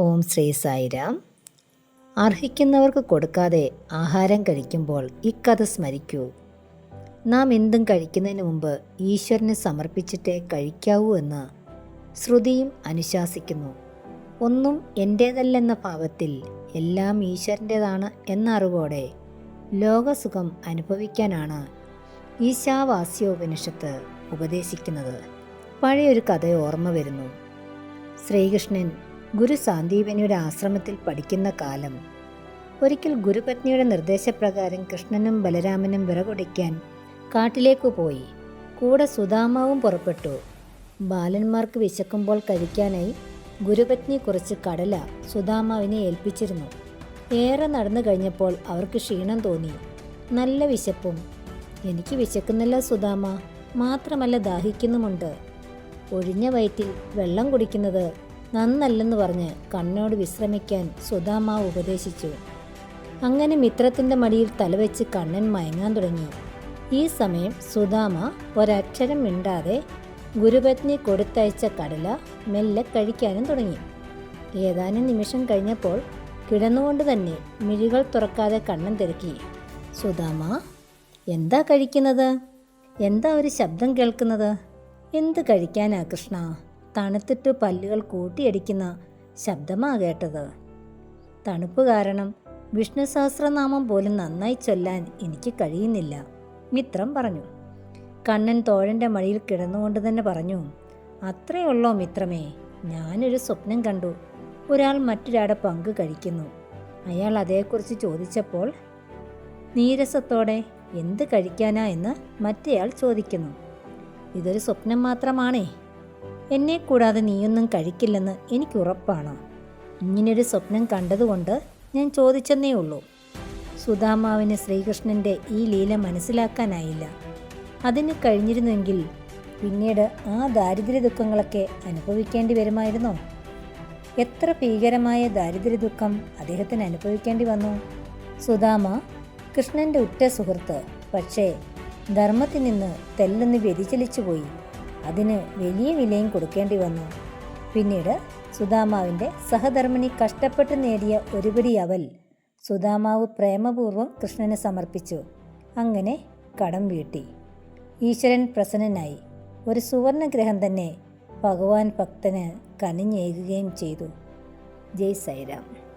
ഓം ശ്രീ സായിരാം. അർഹിക്കുന്നവർക്ക് കൊടുക്കാതെ ആഹാരം കഴിക്കുമ്പോൾ ഇക്കഥ സ്മരിക്കൂ. നാം എന്തും കഴിക്കുന്നതിന് മുമ്പ് ഈശ്വരന് സമർപ്പിച്ചിട്ടേ കഴിക്കാവൂ എന്ന് ശ്രുതിയും അനുശാസിക്കുന്നു. ഒന്നും എന്റേതല്ലെന്ന ഭാവത്തിൽ എല്ലാം ഈശ്വരന്റേതാണ് എന്ന അറിവോടെ ലോകസുഖം അനുഭവിക്കാനാണ് ഈശാവാസ്യോപനിഷത്ത് ഉപദേശിക്കുന്നത്. പഴയൊരു കഥ ഓർമ്മ വരുന്നു. ശ്രീകൃഷ്ണൻ ഗുരു സാന്ദീപനിയുടെ ആശ്രമത്തിൽ പഠിക്കുന്ന കാലം. ഒരിക്കൽ ഗുരുപത്നിയുടെ നിർദ്ദേശപ്രകാരം കൃഷ്ണനും ബലരാമനും വിറകൊടിക്കാൻ കാട്ടിലേക്ക് പോയി. കൂടെ സുധാമാവും പുറപ്പെട്ടു. ബാലന്മാർക്ക് വിശക്കുമ്പോൾ കഴിക്കാനായി ഗുരുപത്നി കുറച്ച് കടല സുധാമാവിനെ ഏൽപ്പിച്ചിരുന്നു. ഏറെ നടന്നു കഴിഞ്ഞപ്പോൾ അവർക്ക് ക്ഷീണം തോന്നി. നല്ല വിശപ്പും. എനിക്ക് വിശക്കുന്നില്ല സുധാമ. മാത്രമല്ല ദാഹിക്കുന്നുമുണ്ട്. ഒഴിഞ്ഞ വയറ്റിൽ വെള്ളം കുടിക്കുന്നത് നന്നല്ലെന്ന് പറഞ്ഞ് കണ്ണോട് വിശ്രമിക്കാൻ സുധാമാവ് ഉപദേശിച്ചു. അങ്ങനെ മിത്രത്തിന്റെ മടിയിൽ തലവെച്ച് കണ്ണൻ മയങ്ങാൻ തുടങ്ങി. ഈ സമയം സുധാമ ഒരക്ഷരം മിണ്ടാതെ ഗുരുപത്നി കൊടുത്തയച്ച കടല മെല്ലെ കഴിക്കാനും തുടങ്ങി. ഏതാനും നിമിഷം കഴിഞ്ഞപ്പോൾ കിടന്നുകൊണ്ട് തന്നെ മിഴികൾ തുറക്കാതെ കണ്ണൻ തിരക്കി. സുധാമ എന്താ കഴിക്കുന്നത്? എന്താ ഒരു ശബ്ദം കേൾക്കുന്നത്? എന്ത് കഴിക്കാനാ കൃഷ്ണ? തണുത്തിട്ട് പല്ലുകൾ കൂട്ടിയടിക്കുന്ന ശബ്ദമാ കേട്ടത്. തണുപ്പ് കാരണം വിഷ്ണു സഹസ്രനാമം പോലും നന്നായി ചൊല്ലാൻ എനിക്ക് കഴിയുന്നില്ല മിത്രം പറഞ്ഞു. കണ്ണൻ തോഴന്റെ മടിയിൽ കിടന്നുകൊണ്ട് തന്നെ പറഞ്ഞു അത്രയുള്ളോ മിത്രമേ ഞാനൊരു സ്വപ്നം കണ്ടു. ഒരാൾ മറ്റൊരാടെ പങ്ക് കഴിക്കുന്നു. അയാൾ അതേക്കുറിച്ച് ചോദിച്ചപ്പോൾ നീരസത്തോടെ എന്ത് കഴിക്കാനാ? എന്ന് മറ്റേയാൾ ചോദിക്കുന്നു. ഇതൊരു സ്വപ്നം മാത്രമാണേ എന്നെ കൂടാതെ നീയൊന്നും കഴിക്കില്ലെന്ന് എനിക്ക് ഉറപ്പാണ്. ഇങ്ങനൊരു സ്വപ്നം കണ്ടതുകൊണ്ട് ഞാൻ ചോദിച്ചെന്നേ ഉള്ളൂ. സുധാമാവിന് ശ്രീകൃഷ്ണന്റെ ഈ ലീല മനസ്സിലാക്കാനായില്ല. അതിന് കഴിഞ്ഞിരുന്നെങ്കിൽ പിന്നീട് ആ ദാരിദ്ര്യ ദുഃഖങ്ങളൊക്കെ അനുഭവിക്കേണ്ടി വരുമായിരുന്നോ? എത്ര ഭീകരമായ ദാരിദ്ര്യ ദുഃഖം അദ്ദേഹത്തിന് അനുഭവിക്കേണ്ടി വന്നു? സുധാമ കൃഷ്ണന്റെ ഉറ്റ സുഹൃത്ത് പക്ഷേ ധർമ്മത്തിൽ നിന്ന് തെല്ലൊന്ന് വ്യതിചലിച്ചു പോയി അതിന് വലിയ വിലയും കൊടുക്കേണ്ടി വന്നു. പിന്നീട് സുധാമാവിന്റെ സഹധർമ്മിണി കഷ്ടപ്പെട്ട് നേടിയ ഒരുപിടി അവൽ സുദാമാവ് പ്രേമപൂർവം കൃഷ്ണന് സമർപ്പിച്ചു. അങ്ങനെ കടം വീട്ടി. ഈശ്വരൻ പ്രസന്നനായി. ഒരു സുവർണഗ്രഹം തന്നെ ഭഗവാൻ ഭക്തന് കനിഞ്ഞേകുകയും ചെയ്തു. ജയ് സൈറാം